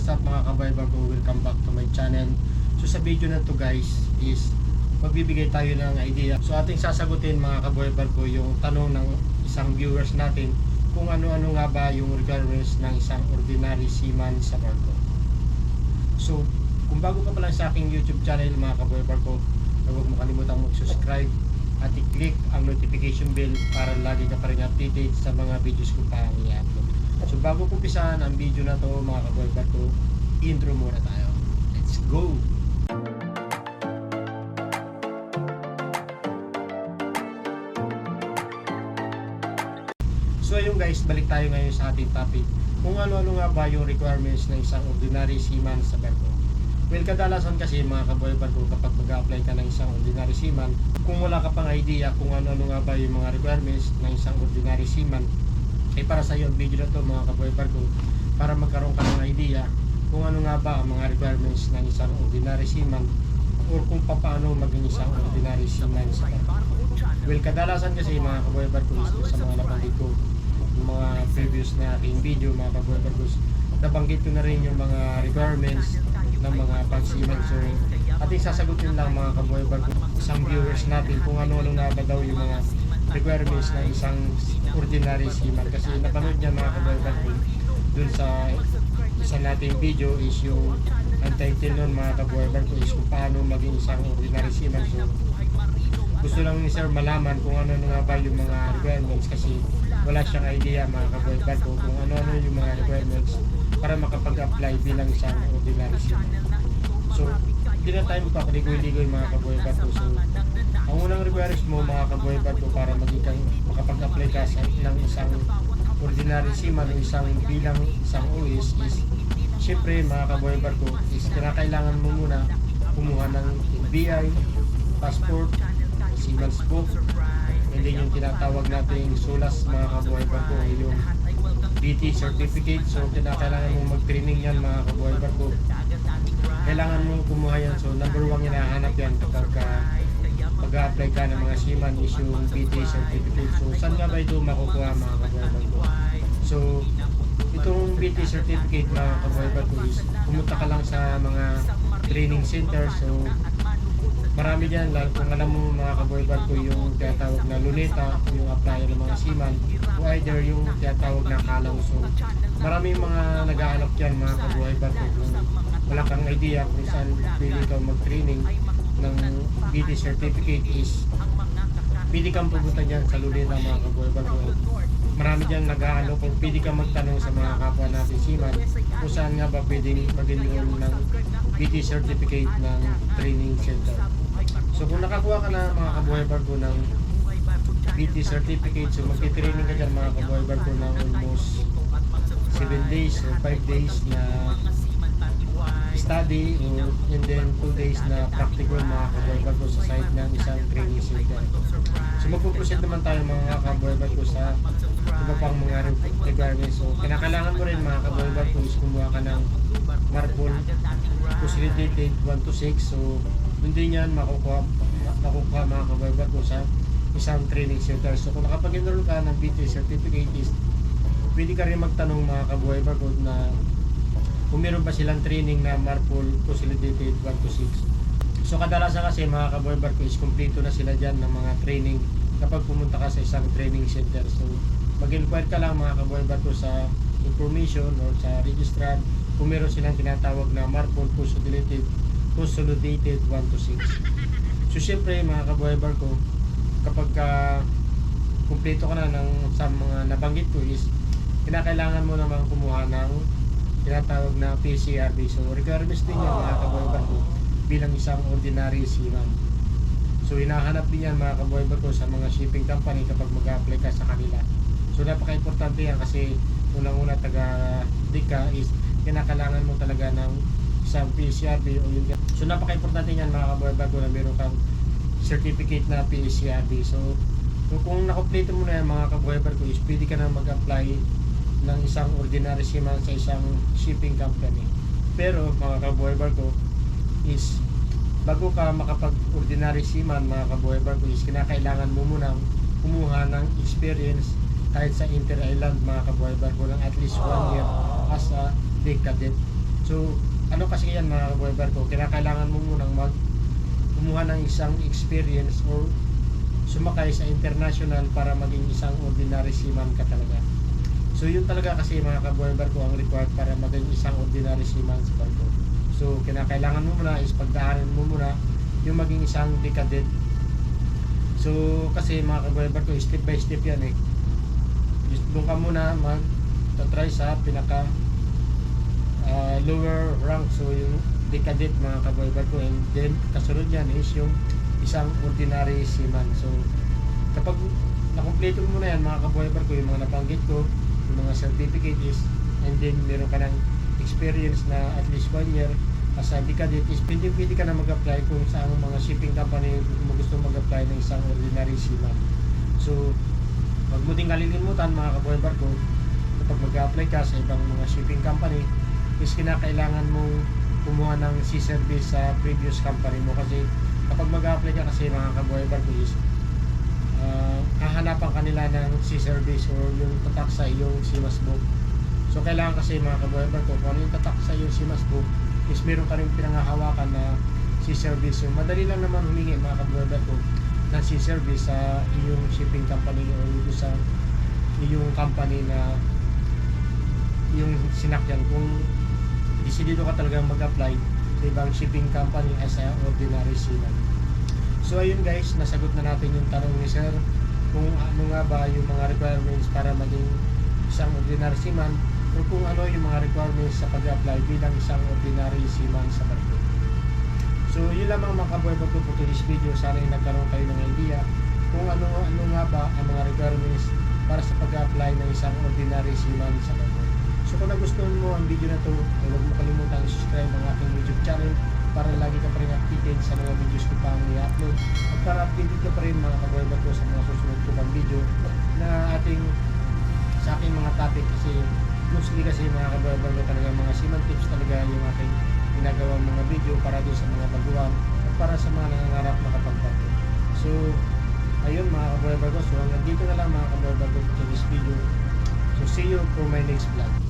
what's up mga kabayba ko? Welcome back to my channel. So sa video na to guys is magbibigay tayo ng idea. So ating sasagutin mga kabayba ko yung tanong ng isang viewers natin kung ano-ano nga ba yung requirements ng isang ordinary seaman sa barko. So kung bago ka pa lang sa aking YouTube channel mga kabayba ko, huwag mo kalimutang mag-subscribe at i-click ang notification bell para lagi ka pa rin updated sa mga videos ko pa ang i-upload. So bago ko umpisahan ang video na to mga kaboybar ko, intro muna tayo. Let's go! So ayun guys, balik tayo ngayon sa ating topic. Kung ano-ano nga ba yung requirements ng isang ordinary seaman sa barko. Well, kadalasan kasi mga kaboybar ko kapag mag-apply ka ng isang ordinary seaman, kung wala ka pang idea kung ano-ano nga ba yung mga requirements ng isang ordinary seaman, ay para sa iyo ang video na to mga kaboybar ko para magkaroon ka ng idea kung ano nga ba ang mga requirements ng isang ordinary seaman or kung paano maging isang ordinary seaman sa barko. Well, kadalasan kasi mga kaboybar ko sa mga nabanggit ko yung mga previous na aking video mga kaboybar ko nabanggit ko na rin yung mga requirements ng mga pagsiman so ating sasagutin lang mga kaboybar ko isang viewers natin kung ano-ano nga ba daw yung mga requirements ng isang ordinary seaman. Kasi napanood niya mga kaboybar ko dun sa isa nating video is yung ang title nun mga kaboybar ko is kung paano maging isang ordinary seaman. So gusto lang ni sir malaman kung ano nga ba yung mga requirements kasi wala siyang idea mga kaboybar ko kung ano-ano yung mga requirements para makapag-apply bilang isang ordinary seaman. So hindi na tayo magpapaligoy-ligoy mga kaboybar ko so ang unang requirements mo mga kaboybar ko para maging kang makapag-apply ka sa ng isang ordinary seaman o isang bilang isang OS is syempre mga kaboybar ko is kinakailangan mo muna kumuha ng NBI, passport, seaman's book, and then yung tinatawag nating sulas mga kaboybar ko yung BT certificate. So kinakailangan mo mag-training yan mga kaboybar ko kailangan mo kumuha yan. So number one hinahanap yan kapag ka mag-apply ka ng mga seaman is yung BT certificate. So saan nga ba ito makukuha mga kaboybar ko so itong BT certificate mga kaboybar ko is pumunta ka lang sa mga training center. So marami dyan. Lalo kung alam mo mga kaboybar ko yung tinatawag na luneta yung apply ng mga seaman o either yung tinatawag na kalaw. So marami mga nag-aanap dyan mga kaboybar ko kung wala kang idea kung saan pwede ka mag-training ng BT certificate is pwede kang pupunta dyan sa luneta mga kaboybar ko marami dyan nag-aano kung pwede ka magtanong sa mga kapwa natin seaman kung saan nga ba pwedeng mag-enroll ng BT certificate ng training center. So kung nakakuha ka na mga kabuhay barko ng BT certificate, so magti-training ka dyan mga kabuhay barko ng almost 7 days or 5 days na study or and then 2 days na practical mga barko sa site ng isang training center. So magpuproceed naman tayo mga kabuhay barko sa iba pang mga requirements. So kinakailangan mo rin mga kabuhay barko is kumuha ka ng marble consolidated 1 to 6 so hindi niyan makukuha makukuha mga ko sa isang training center so kung nakapag-enroll ka ng BT certificate is pwede ka rin magtanong mga kabuhay ko na kung meron ba silang training na marble consolidated 1 to 6 so kadalasan kasi mga kabuhay ko is kompleto na sila dyan ng mga training kapag pumunta ka sa isang training center. So mag-inquire ka lang mga kabuhay ko sa information or sa registrar kung meron silang tinatawag na marble consolidated consolidated 1 to 6 so syempre mga kabuhay barko kapag ka kumpleto ka na ng sa mga nabanggit ko is kinakailangan mo naman kumuha ng tinatawag na PCRB so requirements din yan mga kabuhay barko bilang isang ordinary seaman. So hinahanap din yan mga kabuhay barko sa mga shipping company kapag mag-apply ka sa kanila. So napaka-importante yan kasi unang-una taga DICA is kinakailangan mo talaga ng isang PCRB o yung so napaka-importante niyan mga kabuhay bago na meron kang certificate na PCRB so, so kung nakompleto mo na yan mga kabuhay bago is pwede ka na mag-apply ng isang ordinary seaman sa isang shipping company. Pero mga kabuhay bago is bago ka makapag ordinary seaman mga kabuhay bago is kinakailangan mo munang kumuha ng experience kahit sa inter-island mga kabuhay bago ng at least one year as a day cadet. So, ano kasi yan mga kabuhay ko, kinakailangan mo munang mag kumuha ng isang experience or sumakay sa international para maging isang ordinary seaman ka talaga. So yun talaga kasi mga kabuhay ko ang required para maging isang ordinary seaman sa barko. So kinakailangan mo muna is pagdaanan mo muna yung maging isang decadent. So kasi mga kabuhay ko step by step yan eh. Just Doon ka muna mag try sa pinaka uh, lower rank so yung decadent mga kabuhay ko and then kasunod yan is yung isang ordinary seaman. So, kapag nakompleto mo na yan, mga kabuhay ko, yung mga nabanggit ko, mga certificate is, and then meron ka ng experience na at least one year as a decadent is pwede, pwede ka na mag-apply kung sa anong mga shipping company mo gusto mag-apply ng isang ordinary seaman. So, wag mo din kalilimutan mga kabuhay ko, kapag mag-apply ka sa ibang mga shipping company, is kinakailangan mong kumuha ng sea service sa previous company mo kasi kapag mag-apply ka kasi mga kabuhay barko is uh, hahanapan kanila ng sea service or yung tatak sa iyong simas book. So kailangan kasi mga kabuhay barko kung ano yung tatak sa iyong simas book is meron ka rin pinangahawakan na sea service. Yung madali lang naman humingi mga kabuhay barko ng sea service sa iyong shipping company or yung sa iyong company na yung sinakyan kung desidido ka talagang mag-apply sa ibang shipping company as a ordinary seaman. So ayun guys, nasagot na natin yung tanong ni Sir kung ano nga ba yung mga requirements para maging isang ordinary seaman o kung ano yung mga requirements sa pag-apply bilang isang ordinary seaman sa barko. So yun lamang mga kaboy bago po today's video. Sana yung nagkaroon kayo ng idea kung ano ano nga ba ang mga requirements para sa pag-apply ng isang ordinary seaman sa barko. So kung nagustuhan mo ang video na to, ay huwag mo kalimutang i-subscribe ang aking YouTube channel para lagi ka pa rin updated sa mga videos ko pang i-upload para updated ka pa rin mga kaboy bago sa mga susunod ko pang video na ating sa aking mga topic kasi mostly kasi mga kaboy bago talaga mga seaman tips talaga yung aking ginagawa mga video para din sa mga baguhan at para sa mga nangangarap na. So, ayun mga kaboy bago. So, hanggang dito na lang mga kaboy bago for this video. So, see you for my next vlog.